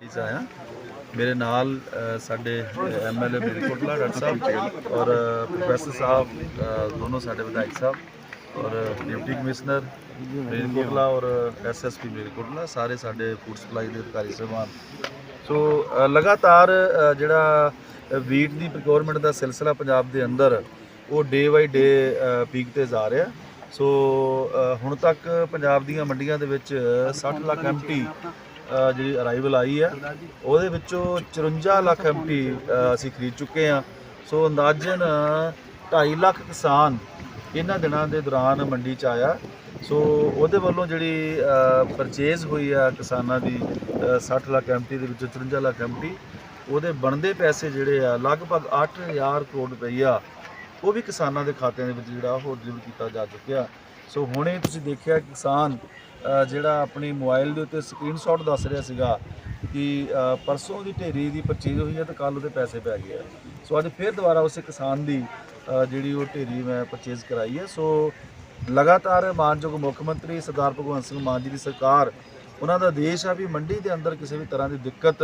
ਇਸ ਆਇਆ। ਮੇਰੇ ਨਾਲ ਅ, ਸਾਡੇ ਐਮਐਲਏ ਬਿਲਕੁਟਲਾ ਡਾਕਟਰ ਸਾਹਿਬ ਔਰ ਪ੍ਰੋਫੈਸਰ ਸਾਹਿਬ ਦੋਨੋਂ ਸਾਡੇ ਵਿਧਾਇਕ ਸਾਹਿਬ ਔਰ ਡਿਪਟੀ ਕਮਿਸ਼ਨਰ ਬਿਲਕੁਟਲਾ ਔਰ ਐਸਐਸਪੀ ਬਿਲਕੁਟਲਾ ਸਾਰੇ ਸਾਡੇ ਫੂਡ ਸਪਲਾਈ ਦੇ ਅਧਿਕਾਰੀ ਸਾਹਿਬਾਨ। ਸੋ ਲਗਾਤਾਰ ਜਿਹੜਾ ਵੀਟ ਦੀ ਪ੍ਰੋਕਿਉਰਮੈਂਟ ਦਾ ਸਿਲਸਿਲਾ ਪੰਜਾਬ ਦੇ ਅੰਦਰ ਉਹ ਡੇ ਬਾਈ ਡੇ ਪੀਕ ਤੇ ਜਾ ਰਿਹਾ। ਸੋ ਹੁਣ ਤੱਕ ਪੰਜਾਬ ਦੀਆਂ ਮੰਡੀਆਂ ਦੇ ਵਿੱਚ 60 ਲੱਖ ਐਮਟੀ ਜਿਹੜੀ ਅਰਾਈਵਲ ਆਈ ਹੈ ਉਹਦੇ ਵਿੱਚੋਂ 54 ਲੱਖ ਐਮਟੀ ਅਸੀਂ ਖਰੀਦ ਚੁੱਕੇ ਹਾਂ ਸੋ ਅੰਦਾਜ਼ਨ 2.5 ਲੱਖ ਕਿਸਾਨ ਇਹਨਾਂ ਦਿਨਾਂ ਦੇ ਦੌਰਾਨ ਮੰਡੀ 'ਚ ਆਇਆ। ਸੋ ਉਹਦੇ ਵੱਲੋਂ ਜਿਹੜੀ ਪਰਚੇਜ਼ ਹੋਈ ਆ ਕਿਸਾਨਾਂ ਦੀ ਅ, 60 ਲੱਖ ਐਮਟੀ ਦੇ ਵਿੱਚੋਂ 54 ਲੱਖ ਐਮਟੀ ਉਹਦੇ ਬਣਦੇ ਪੈਸੇ ਜਿਹੜੇ ਆ ਲਗਭਗ 8000 ਕਰੋੜ ਰੁਪਈਆ ਉਹ ਵੀ ਕਿਸਾਨਾਂ ਦੇ ਖਾਤਿਆਂ ਦੇ ਵਿੱਚ ਜਿਹੜਾ ਉਹ ਡਿਲੀਵਰ ਕੀਤਾ ਜਾ ਚੁੱਕਿਆ। ਸੋ ਹੁਣੇ ਤੁਸੀਂ ਦੇਖਿਆ ਕਿਸਾਨ ਜਿਹੜਾ ਆਪਣੀ ਮੋਬਾਈਲ ਦੇ ਉੱਤੇ ਸਕਰੀਨਸ਼ਾਟ ਦੱਸ ਰਿਹਾ ਸੀਗਾ ਕਿ ਪਰਸੋਂ ਦੀ ਢੇਰੀ ਦੀ ਪਰਚੇਜ਼ ਹੋਈ ਹੈ ਤੇ ਕੱਲ ਉਹਦੇ ਪੈਸੇ ਪੈ ਗਏ ਆ। ਸੋ ਅੱਜ ਫਿਰ ਦੁਬਾਰਾ ਉਸੇ ਕਿਸਾਨ ਦੀ ਜਿਹੜੀ ਉਹ ਢੇਰੀ ਮੈਂ ਪਰਚੇਜ਼ ਕਰਾਈ ਹੈ। ਸੋ ਲਗਾਤਾਰ ਮਾਨਯੋਗ ਮੁੱਖ ਮੰਤਰੀ ਸਰਦਾਰ ਭਗਵੰਤ ਸਿੰਘ ਮਾਨ ਜੀ ਦੀ ਸਰਕਾਰ, ਉਹਨਾਂ ਦਾ ਦੇਸ਼ ਆ ਵੀ ਮੰਡੀ ਦੇ ਅੰਦਰ ਕਿਸੇ ਵੀ ਤਰ੍ਹਾਂ ਦੀ ਦਿੱਕਤ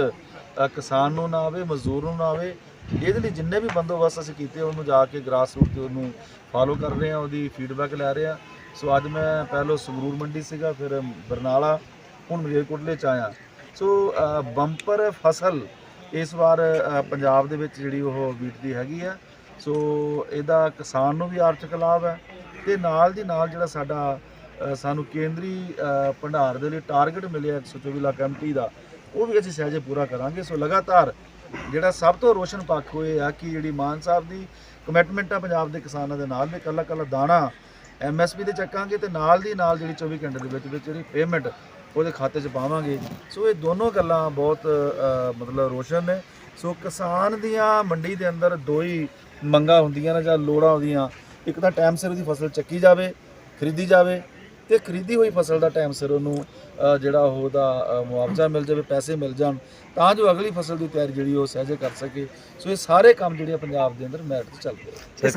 ਕਿਸਾਨ ਨੂੰ ਨਾ ਆਵੇ, ਮਜ਼ਦੂਰ ਨੂੰ ਨਾ ਆਵੇ ਇਹਦੇ ਲਈ ਜਿੰਨੇ ਵੀ ਬੰਦੋਬਸਤ ਅਸੀਂ ਕੀਤੇ, ਉਹਨੂੰ ਜਾ ਕੇ ਗ੍ਰਾਸ ਰੂਟ ਤੇ ਉਹਨੂੰ ਫਾਲੋ ਕਰ ਰਹੇ ਆ ਉਹਦੀ ਫੀਡਬੈਕ ਲੈ ਰਹੇ ਆ ਸੋ ਅੱਜ ਮੈਂ ਪਹਿਲੋਂ ਸੰਗਰੂਰ ਮੰਡੀ ਸੀਗਾ, ਫਿਰ ਬਰਨਾਲਾ, ਹੁਣ ਮਲੇਰਕੋਟਲੇ ਚ ਆਇਆ। ਸੋ ਬੰਪਰ ਫਸਲ ਇਸ ਵਾਰ ਪੰਜਾਬ ਦੇ ਵਿੱਚ ਜਿਹੜੀ ਉਹ ਬੀਟ ਦੀ ਹੈਗੀ ਆ। ਸੋ ਇਹਦਾ ਕਿਸਾਨ ਨੂੰ ਵੀ ਆਰਥਿਕ ਲਾਭ ਹੈ ਤੇ ਨਾਲ ਦੀ ਨਾਲ ਜਿਹੜਾ ਸਾਡਾ ਸਾਨੂੰ ਕੇਂਦਰੀ ਭੰਡਾਰ ਦੇ ਲਈ ਟਾਰਗੇਟ ਮਿਲਿਆ 124 ਲੱਖ ਐਮਟੀ ਦਾ। ਉਹ ਵੀ ਅਸੀਂ ਸਹਿਜੇ ਪੂਰਾ ਕਰਾਂਗੇ। ਸੋ ਲਗਾਤਾਰ ਜਿਹੜਾ ਸਭ ਤੋਂ ਰੋਸ਼ਨ ਪੱਖ ਹੋਏ ਆ ਕਿ ਜਿਹੜੀ ਮਾਨ ਸਾਹਿਬ ਦੀ ਕਮਿਟਮੈਂਟ ਆ ਪੰਜਾਬ ਦੇ ਕਿਸਾਨਾਂ ਦੇ ਨਾਲ, ਵੀ ਕੱਲਾ ਕੱਲਾ ਦਾਣਾ ਐਮਐਸਪੀ ਤੇ ਚੱਕਾਂਗੇ ਤੇ ਨਾਲ ਦੀ ਨਾਲ ਜਿਹੜੀ 24 ਘੰਟੇ ਦੇ ਵਿੱਚ ਵਿੱਚ ਜਿਹੜੀ ਪੇਮੈਂਟ ਉਹਦੇ ਖਾਤੇ 'ਚ ਪਾਵਾਂਗੇ। ਸੋ ਇਹ ਦੋਨੋਂ ਗੱਲਾਂ ਬਹੁਤ ਮਤਲਬ ਰੋਸ਼ਨ ਨੇ। ਸੋ ਕਿਸਾਨ ਦੀਆਂ ਮੰਡੀ ਦੇ ਅੰਦਰ ਦੋ ਹੀ ਮੰਗਾਂ ਹੁੰਦੀਆਂ ਨੇ ਜਾਂ ਲੋੜਾਂ ਹੁੰਦੀਆਂ। ਇੱਕ ਤਾਂ ਟਾਈਮ ਸਿਰ ਉਹਦੀ ਫਸਲ ਚੱਕੀ ਜਾਵੇ, ਖਰੀਦੀ ਜਾਵੇ ਤੇ ਖਰੀਦੀ ਹੋਈ ਫਸਲ ਦਾ ਟਾਈਮ ਸਿਰ ਉਹਨੂੰ ਅ, ਜਿਹੜਾ ਉਹਦਾ ਮੁਆਵਜ਼ਾ ਮਿਲ ਜਾਵੇ ਪੈਸੇ ਮਿਲ ਜਾਣ ਤਾਂ ਜੋ ਅਗਲੀ ਫਸਲ ਦੀ ਤਿਆਰੀ ਜਿਹੜੀ ਉਹ ਸਹਿਜੇ ਕਰ ਸਕੇ। ਸੋ ਇਹ ਸਾਰੇ ਕੰਮ ਜਿਹੜੇ ਆ ਪੰਜਾਬ ਦੇ ਅੰਦਰ ਮੈਟ 'ਚ ਚੱਲ ਆ।